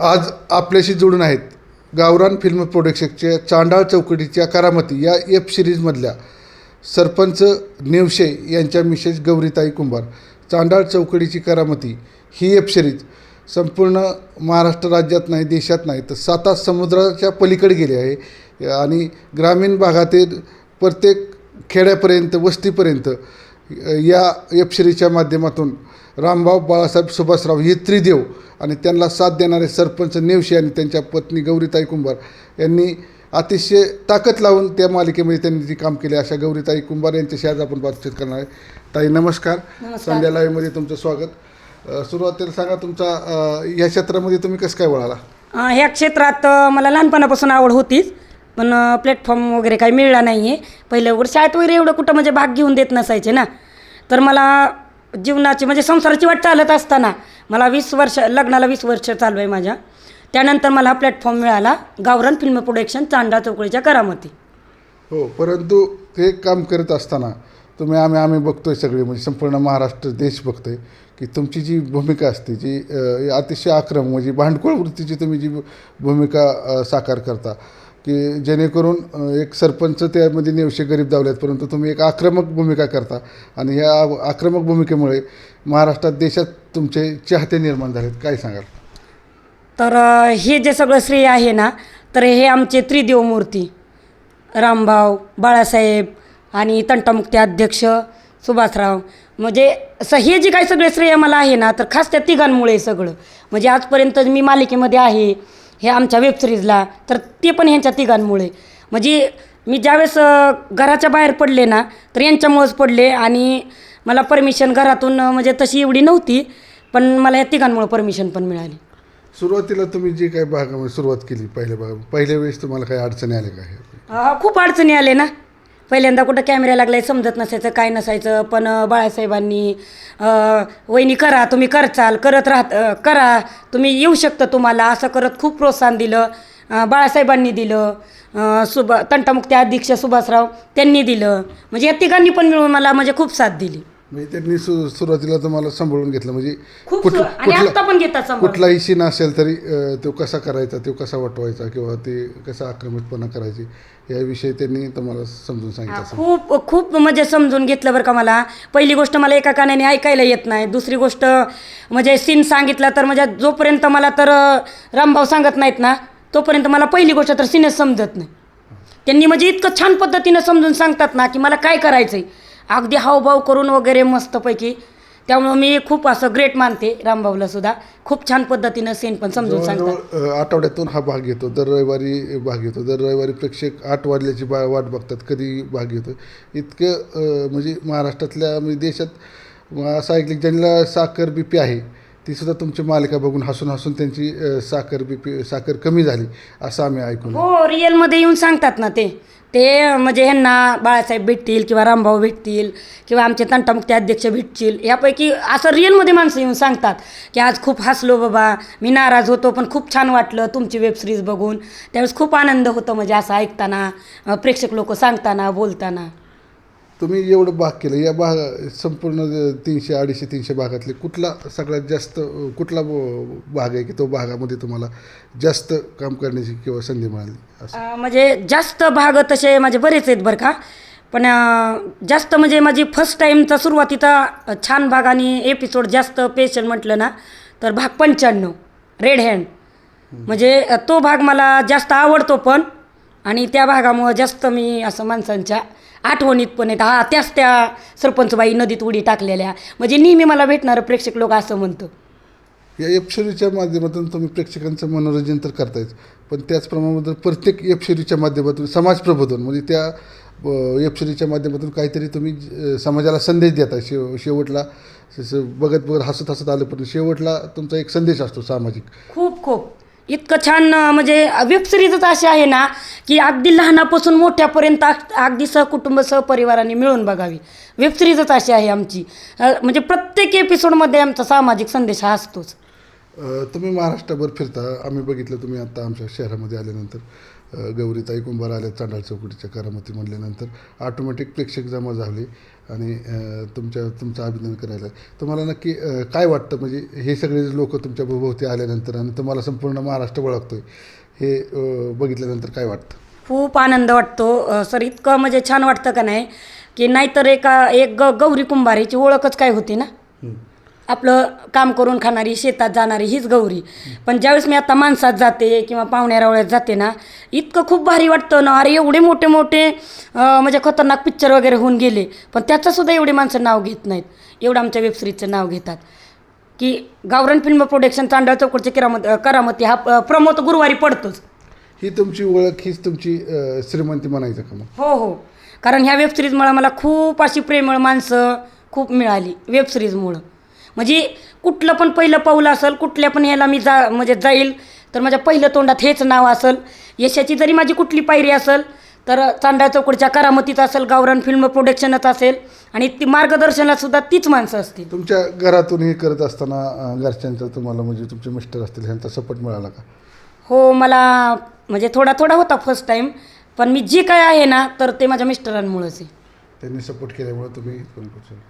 आज आपल्याशी जोडून आहेत गावरान फिल्म प्रोडक्शनच्या चांडाळ चौकटीच्या करामती या एफ सिरीजमधल्या सरपंच नेवशे यांच्या मिसेस गौरीताई कुंभार. चांडाळ चौकडीची करामती ही एफ सिरीज संपूर्ण महाराष्ट्र राज्यात नाही देशात नाही तर सात समुद्राच्या पलीकडे गेली आहे. आणि ग्रामीण भागातील प्रत्येक खेड्यापर्यंत वस्तीपर्यंत या एफ सिरीजच्या माध्यमातून रामभाऊ बाळासाहेब सुभाषराव हे त्रिदेव आणि त्यांना साथ देणारे सरपंच नेवशे आणि त्यांच्या पत्नी गौरीताई कुंभार यांनी अतिशय ताकद लावून त्या मालिकेमध्ये त्यांनी ती काम केले अशा गौरीताई कुंभार यांच्याशी आज आपण बातचीत करणार आहे. ताई नमस्कार. संध्या लाईव्हमध्ये तुमचं स्वागत. सुरुवातीला सांगा तुमचा या क्षेत्रामध्ये तुम्ही कसं काय वळाला? ह्या क्षेत्रात मला लहानपणापासून आवड होतीच पण प्लॅटफॉर्म वगैरे काही मिळला नाही आहे पहिल्या वगैरे शाळेत वगैरे एवढं कुठं म्हणजे भाग घेऊन देत नसायचे ना. तर मला जीवनाची म्हणजे संसाराची वाट चालत असताना मला वीस वर्ष लग्नाला वीस वर्ष चालू आहे माझ्या. त्यानंतर मला हा प्लॅटफॉर्म मिळाला गावरान फिल्म प्रोडक्शन चांदा चौकडीच्या करामती. हो परंतु ते काम करत असताना तुम्ही आम्ही आम्ही बघतोय सगळे म्हणजे संपूर्ण महाराष्ट्र देश बघतोय की तुमची जी भूमिका असते जी अतिशय आक्रमक म्हणजे भांडखोळ वृत्तीची तुम्ही जी भूमिका साकार करता की जेणेकरून एक सरपंच त्यामध्ये नेवशे गरीब दावल्यात परंतु तुम्ही एक आक्रमक भूमिका करता. आणि ह्या आक्रमक भूमिकेमुळे महाराष्ट्रात देशात तुमचे चाहते निर्माण झालेत. काय सांगाल? तर हे जे सगळं श्रेय आहे ना तर हे आमचे त्रिदेव मूर्ती रामभाऊ बाळासाहेब आणि तंटामुक्ती अध्यक्ष सुभाषराव. म्हणजे स हे जे काही सगळे श्रेय मला आहे ना तर खास त्या तिघांमुळे सगळं. म्हणजे आजपर्यंत मी मालिकेमध्ये आहे हे आमच्या वेबसिरीजला तर ते पण ह्यांच्या तिघांमुळे. म्हणजे मी ज्यावेळेस घराच्या बाहेर पडले ना तर यांच्यामुळेच पडले आणि मला परमिशन घरातून म्हणजे तशी एवढी नव्हती पण मला या तिघांमुळे परमिशन पण मिळाली. सुरुवातीला तुम्ही जी काही भागामध्ये सुरुवात केली पहिल्या भाग पहिल्या वेळेस तुम्हाला काही अडचणी आल्या काय अ, खूप अडचणी आले ना. पहिल्यांदा कुठं कॅमेरा लागलाय समजत नसायचं काय नसायचं. पण बाळासाहेबांनी वहिनी करा तुम्ही करचाल करत राहत करा तुम्ही येऊ शकता तुम्हाला असं करत खूप प्रोत्साहन दिलं. बाळासाहेबांनी दिलं. अ, तंटामुक्ती अध्यक्ष सुभाषराव त्यांनी दिलं. म्हणजे या तिघांनी पण मिळून मला म्हणजे खूप साथ दिली. म्हणजे त्यांनी सु सुरुवातीला तुम्हाला सांभाळून घेतलं. म्हणजे खूप कुठलं- आणि पण घेतात सांभाळून. कुठलाही सीन असेल तरी अ, तो कसा करायचा तो कसा वटवायचा किंवा ते कसा आक्रमितपणा करायचे याविषयी त्यांनी तुम्हाला समजून सांगितलं. असेल खूप खूप म्हणजे समजून घेतलं बरं का मला. पहिली गोष्ट मला एका कानाने ऐकायला येत नाही. दुसरी गोष्ट म्हणजे सीन सांगितला तर म्हणजे जोपर्यंत मला तर अं, रामभाऊ सांगत नाहीत ना तोपर्यंत मला पहिली गोष्ट तर सीनच समजत नाही. त्यांनी म्हणजे इतकं छान पद्धतीनं समजून सांगतात ना की मला काय करायचं आहे अगदी हावभाव करून वगैरे मस्तपैकी. त्यामुळं मी खूप असं ग्रेट मानते रामभाऊला सुद्धा. खूप छान पद्धतीनं सीन पण समजून सांगतात. जवळजवळ अ, आठवड्यातून हा भाग येतो. दर रविवारी भाग येतो. दर रविवारी प्रेक्षक आठ वाजल्याची बा वाट बघतात. कधी भाग येतो. इतकं अ, म्हणजे महाराष्ट्रातल्या म्हणजे देशात म- असं ऐकलं की ज्यांना साखर बी पी आहे ती सुद्धा तुमची मालिका बघून हसून हसून त्यांची अ, साखर बी पी साखर कमी झाली असं आम्ही ऐकून हो रिअलमध्ये येऊन सांगतात ना ते. ते म्हणजे ह्यांना बाळासाहेब भेटतील किंवा रामभाऊ भेटतील किंवा आमचे तंटामुक्ती अध्यक्ष भेटतील यापैकी असं रिअलमध्ये माणसं येऊन सांगतात की आज खूप हसलो बाबा मी नाराज होतो पण खूप छान वाटलं तुमची वेबसिरीज बघून. त्यावेळेस खूप आनंद होतो म्हणजे असं ऐकताना अं, प्रेक्षक लोक सांगताना बोलताना. तुम्ही एवढं भाग केलं या भाग संपूर्ण तीनशे अडीचशे तीनशे भागातले कुठला सगळ्यात जास्त कुठला भाग आहे की तो भागामध्ये तुम्हाला जास्त काम करण्याची किंवा संधी मिळाली? म्हणजे जास्त भाग तसे माझे बरेच आहेत बरं का. पण जास्त म्हणजे माझी फर्स्ट टाईमचा सुरुवातीचा छान भाग आणि एपिसोड जास्त पेशंट म्हटलं ना तर भाग पंच्याण्णव रेड हँड म्हणजे तो भाग मला जास्त आवडतो पण आणि त्या भागामुळं जास्त मी असं माणसांच्या आठवणीत पण येत हा त्याच त्या सरपंचबाई नदीत उडी टाकलेल्या. म्हणजे नेहमी मला भेटणारं प्रेक्षक लोक असं म्हणतो. या वेबसिरीजच्या माध्यमातून तुम्ही प्रेक्षकांचं मनोरंजन तर करतायच पण त्याचप्रमाणे प्रत्येक वेबसिरीजच्या माध्यमातून समाज प्रबोधन म्हणजे त्या वेबसिरीजच्या माध्यमातून काहीतरी तुम्ही समाजाला संदेश देताय शेव शेवटला बघत बघत हसत हसत आलं पण शेवटला तुमचा एक संदेश असतो सामाजिक. खूप खूप. इतकं छान म्हणजे वेबसिरीजच अशी आहे ना की अगदी लहानापासून मोठ्यापर्यंत अगदी सहकुटुंब सहपरिवाराने मिळून बघावी. वेबसिरीजच अशी आहे आमची. म्हणजे प्रत्येक एपिसोडमध्ये आमचा सामाजिक संदेश हा असतोच. तुम्ही महाराष्ट्रभर फिरता. आम्ही बघितलं तुम्ही आता आमच्या शहरामध्ये आल्यानंतर. गौरीताई कुंभार आल्या चांडाळ चौकटीच्या करामती म्हणल्यानंतर. ऑटोमॅटिक प्रेक्षक जमा झाले. आणि तुमच्या तुमचं अभिनंदन करायला. तुम्हाला नक्की काय वाटतं? म्हणजे हे सगळे लोक तुमच्या भोवती आल्यानंतर आणि तुम्हाला संपूर्ण महाराष्ट्र ओळखतोय हे बघितल्यानंतर काय वाटतं? खूप आनंद वाटतो. सर इतकं म्हणजे छान वाटतं का नाही? की नाहीतर एका एक ग गौरी कुंभार हिची ओळखच काय होती ना? आपलं काम करून खाणारी शेतात जाणारी हीच गौरी. पण ज्यावेळेस मी आता माणसात जाते किंवा पाहुण्यारावळ्यात जाते ना इतकं खूप भारी वाटतं ना. अरे एवढे मोठे मोठे म्हणजे खतरनाक पिक्चर वगैरे होऊन गेले. पण त्याचंसुद्धा एवढी माणसं नाव घेत नाहीत. एवढं आमच्या वेबसिरीजचं नाव घेतात. की गावरान फिल्म प्रोडक्शन चांडळ चौकडचे किरामत करामती हा प्रमोद गुरुवारी पडतोच. ही तुमची ओळख हीच तुमची श्रीमंती म्हणायचं का मग? हो हो. कारण ह्या वेबसिरीजमुळं मला खूप अशी प्रेमळ माणसं खूप मिळाली वेबसिरीजमुळं म्हणजे कुठलं पण पहिलं पाऊल असेल कुठल्या पण ह्याला मी जा म्हणजे जाईल तर माझ्या पहिलं तोंडात हेच नाव असेल. यशाची जरी माझी कुठली पायरी असेल तर चांडा चौकडच्या करामतीत असेल गावरान फिल्म प्रोडक्शनच असेल आणि ती मार्गदर्शनात सुद्धा तीच माणसं असतील. तुमच्या घरातून हे करत असताना घरच्यांचा तुम्हाला म्हणजे तुमचे मिस्टर असतील ह्यांचा सपोर्ट मिळाला का? हो मला म्हणजे थोडा थोडा होता फर्स्ट टाईम पण मी जे काय आहे ना तर ते माझ्या मिस्टरांमुळंच आहे. त्यांनी सपोर्ट केल्यामुळे तुम्ही.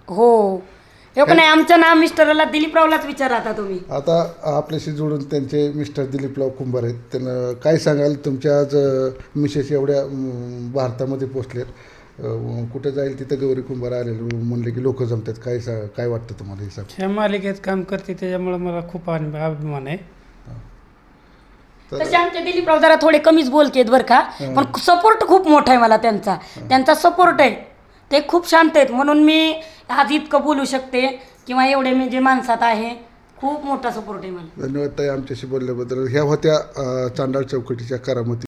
हो. हे नाही आमचं नाव मिस्टरला दिलीपरावलाच विचारा आता तुम्ही. आता आपल्याशी जोडून त्यांचे मिस्टर दिलीपराव कुंभार आहेत. त्यांना काय सांगाल? तुमच्या आज अ, मिसेस एवढ्या अम, भारतामध्ये अ, कुठं जाईल तिथं गौरी कुंभार आलेले म्हणले की लोक जमतात. काय सा काय वाटतं तुम्हाला हे सांग ह्या मालिकेत काम करते. त्याच्यामुळे मला खूप अन- अभिमान आहे. तसे आमचे दिलीपराव जरा थोडे कमीच बोलकेत बरं का. पण सपोर्ट खूप मोठा आहे मला त्यांचा. त्यांचा सपोर्ट आहे. ते खूप शांत आहेत. म्हणून मी आज इतकं बोलू शकते किंवा एवढे मी जे माणसात आहे खूप मोठा सपोर्ट आहे. मला धन्यवाद ताई आमच्याशी बोलल्याबद्दल. ह्या होत्या अ, चांडाळ चौकटीच्या करामती.